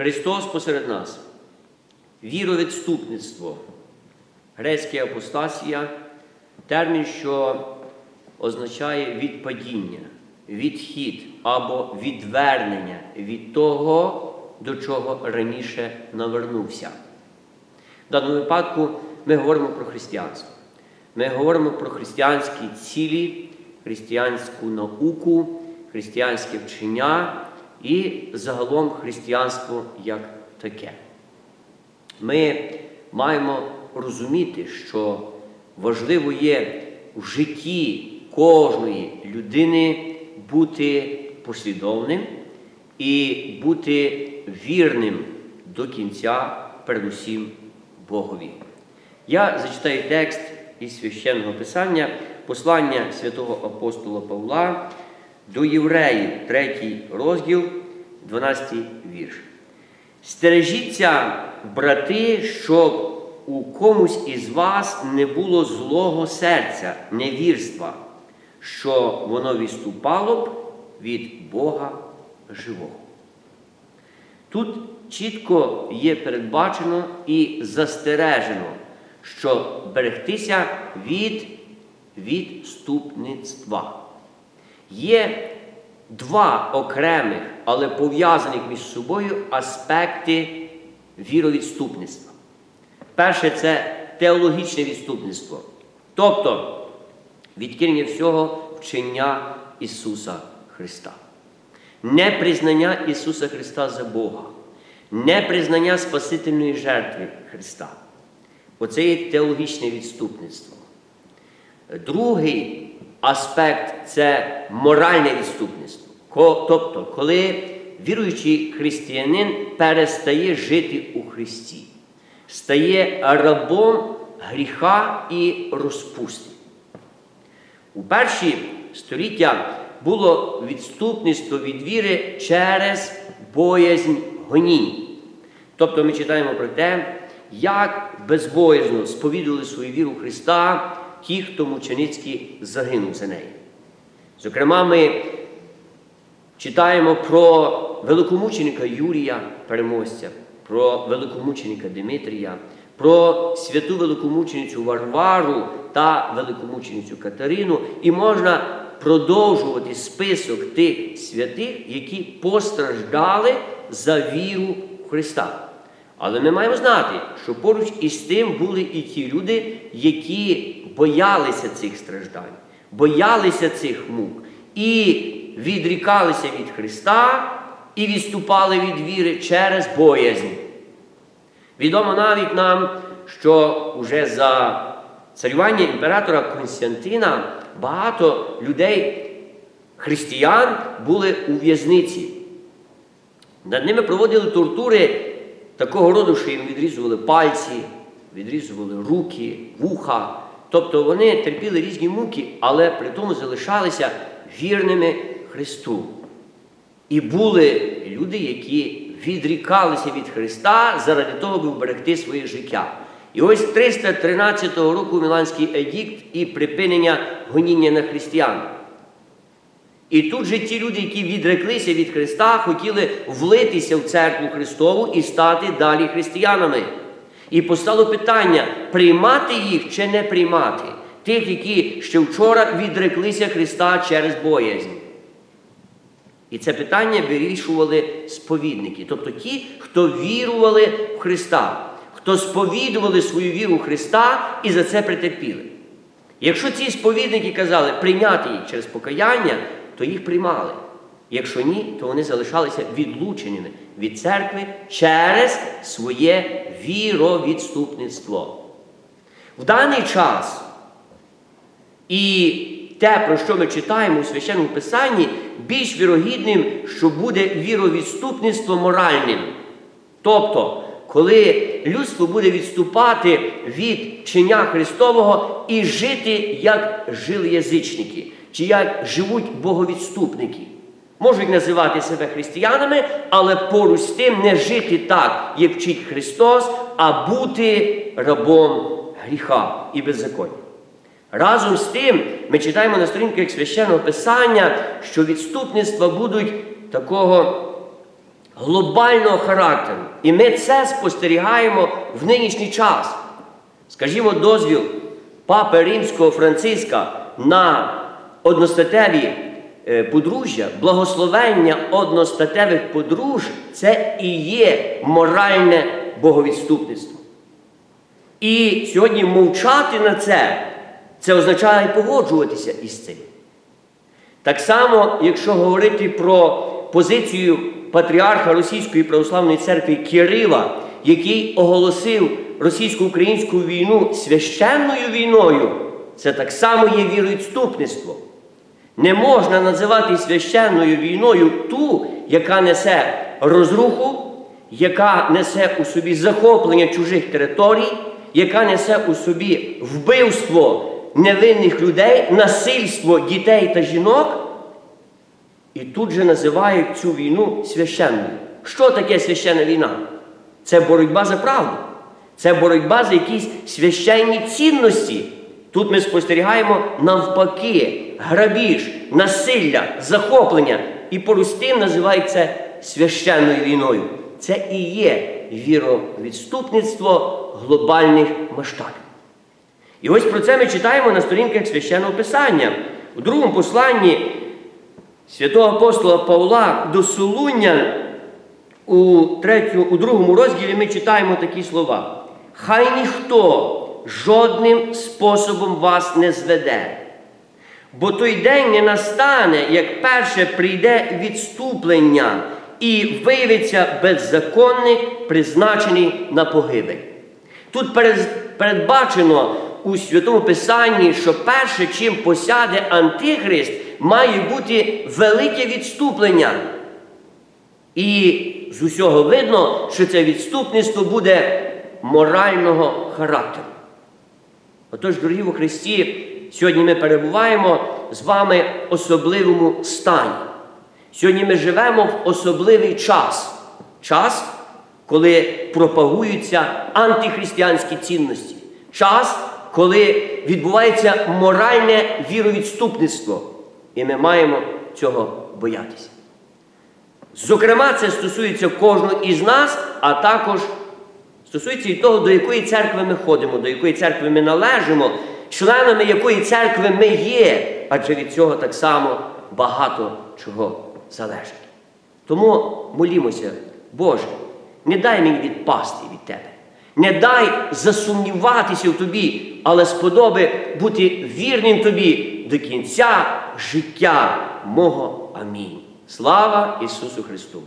Христос посеред нас. Віровідступництво, грецьке апостасія, термін, що означає відпадіння, відхід або відвернення від того, до чого раніше навернувся. В даному випадку ми говоримо про християнство. Ми говоримо про християнські цілі, християнську науку, християнське вчення і загалом християнство як таке. Ми маємо розуміти, що важливо є в житті кожної людини бути послідовним і бути вірним до кінця, передусім Богові. Я зачитаю текст із священного писання, послання святого апостола Павла до євреїв, 3 розділ, 12 вірш. Стережіться, брати, щоб у комусь із вас не було злого серця, невірства, що воно відступало б від Бога живого. Тут чітко є передбачено і застережено, що берегтися від відступництва. Є два окремих, але пов'язаних між собою аспекти віровідступництва. Перше це теологічне відступництво, тобто відкинення всього вчення Ісуса Христа. Непризнання Ісуса Христа за Бога, непризнання Спасительної жертви Христа. Оце є теологічне відступництво. Другий аспект це моральне відступництво. Тобто, коли віруючий християнин перестає жити у Христі, стає рабом гріха і розпусти. У перші століття було відступництво від віри через боязнь гонінь. Тобто ми читаємо про те, як безбоязно сповідували свою віру Христа ті, хто мученицьки загинув за неї. Зокрема, ми читаємо про великомученика Юрія Переможця, про великомученика Димитрія, про святу великомученицю Варвару та великомученицю Катерину, і можна продовжувати список тих святих, які постраждали за віру Христа. Але ми маємо знати, що поруч із тим були і ті люди, які боялися цих страждань, боялися цих мук і відрікалися від Христа і відступали від віри через боязнь. Відомо навіть нам, що уже за царювання імператора Константина багато людей, християн, були у в'язниці. Над ними проводили тортури такого роду, що їм відрізували пальці, відрізували руки, вуха. Тобто вони терпіли різні муки, але при тому залишалися вірними Христу. І були люди, які відрікалися від Христа заради того, аби вберегти своє життя. І ось 313 року Міланський едікт і припинення гоніння на християн. І тут же ті люди, які відреклися від Христа, хотіли влитися в церкву Христову і стати далі християнами. І постало питання, приймати їх чи не приймати, тих, які ще вчора відреклися Христа через боязнь. І це питання вирішували сповідники, тобто ті, хто вірували в Христа, хто сповідували свою віру в Христа і за це претерпіли. Якщо ці сповідники казали прийняти їх через покаяння, то їх приймали. Якщо ні, то вони залишалися відлученими від церкви через своє віровідступництво. В даний час і те, про що ми читаємо у священному Писанні, більш вірогідним, що буде віровідступництво моральним. Тобто, коли людство буде відступати від чиня Христового і жити, як жили язичники, чи як живуть боговідступники. Можуть називати себе християнами, але поруч з тим не жити так, як вчить Христос, а бути рабом гріха і беззаконня. Разом з тим, ми читаємо на сторінках священного Писання, що відступництва будуть такого глобального характеру. І ми це спостерігаємо в нинішній час. Скажімо, дозвіл Папи Римського Франциска на одностатеві е, подружжя, благословення одностатевих подружж це і є моральне боговідступництво. І сьогодні мовчати на це, це означає погоджуватися із цим. Так само, якщо говорити про позицію патріарха Російської православної церкви Кирила, який оголосив російсько-українську війну священною війною, це так само є віровідступництво. Не можна називати священною війною ту, яка несе розруху, яка несе у собі захоплення чужих територій, яка несе у собі вбивство невинних людей, насильство дітей та жінок. І тут же називають цю війну священною. Що таке священна війна? Це боротьба за правду. Це боротьба за якісь священні цінності. Тут ми спостерігаємо навпаки, грабіж, насилля, захоплення. І по-рустим називають це священною війною. Це і є віровідступництво глобальних масштабів. І ось про це ми читаємо на сторінках священного Писання. У другому посланні святого апостола Павла до Солунян у, третю, у другому розділі ми читаємо такі слова. Хай ніхто жодним способом вас не зведе, бо той день не настане, як перше прийде відступлення і виявиться беззаконник, призначений на погибель. Тут передбачено у Святому Писанні, що перше, чим посяде Антихрист, має бути велике відступлення. І з усього видно, що це відступництво буде морального характеру. Отож, дорогі у Христі, сьогодні ми перебуваємо з вами в особливому стані. Сьогодні ми живемо в особливий час. Час, коли пропагуються антихристиянські цінності. Час, коли відбувається моральне віровідступництво. І ми маємо цього боятися. Зокрема, це стосується кожного із нас, а також стосується і того, до якої церкви ми ходимо, до якої церкви ми належимо, членами якої церкви ми є, адже від цього так само багато чого залежить. Тому молімося, Боже, не дай мені відпасти від Тебе. Не дай засумніватися в тобі, але сподоби бути вірним тобі до кінця життя мого. Амінь. Слава Ісусу Христу!